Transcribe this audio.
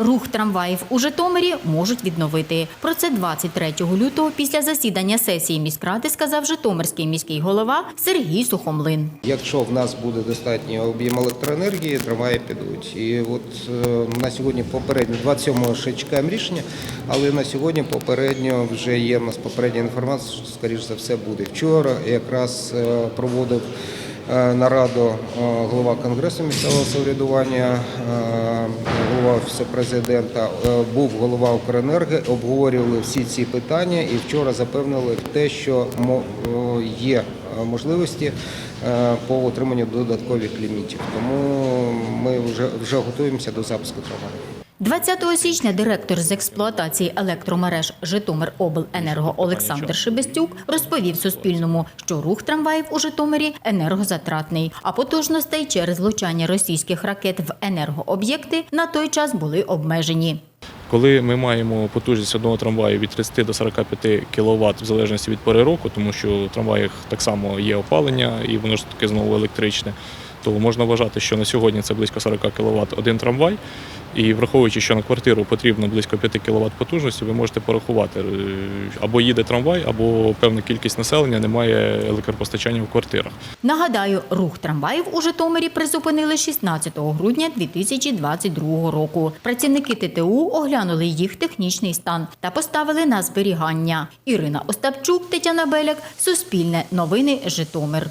Рух трамваїв у Житомирі можуть відновити. Про це 23 лютого після засідання сесії міськради сказав Житомирський міський голова Сергій Сухомлин. Якщо в нас буде достатній об'єм електроенергії, трамваї підуть. І от е, на сьогодні попередньо 27-го ще чекаємо рішення, але на сьогодні попередньо вже є в нас попередня інформація, що скоріш за все буде. Вчора якраз е, проводив нараду е, голова Конгресу місцевого самоврядування, е, голова Офісу президента, е, був голова Укренерги, обговорювали всі ці питання і вчора запевнили те, що е, є е, можливості е, по отриманню додаткових лімітів. Тому ми вже, вже готуємося до запуску трамваю. 20 січня директор з експлуатації електромереж Житомиробленерго Олександр Шебестюк розповів Суспільному, що рух трамваїв у Житомирі енергозатратний, а потужностей через влучання російських ракет в енергооб'єкти на той час були обмежені. Коли ми маємо потужність одного трамваю від 30 до 45 кВт в залежності від пори року, тому що в трамваях так само є опалення і воно ж таки знову електричне, то можна вважати, що на сьогодні це близько 40 кВт один трамвай. І враховуючи, що на квартиру потрібно близько 5 кВт потужності, ви можете порахувати, е, або їде трамвай, або певна кількість населення не має електропостачання в квартирах. Нагадаю, рух трамваїв у Житомирі призупинили 16 грудня 2022 року. Працівники ТТУ оглянули їх технічний стан та поставили на зберігання. Ірина Остапчук, Тетяна Беляк, Суспільне новини, Житомир.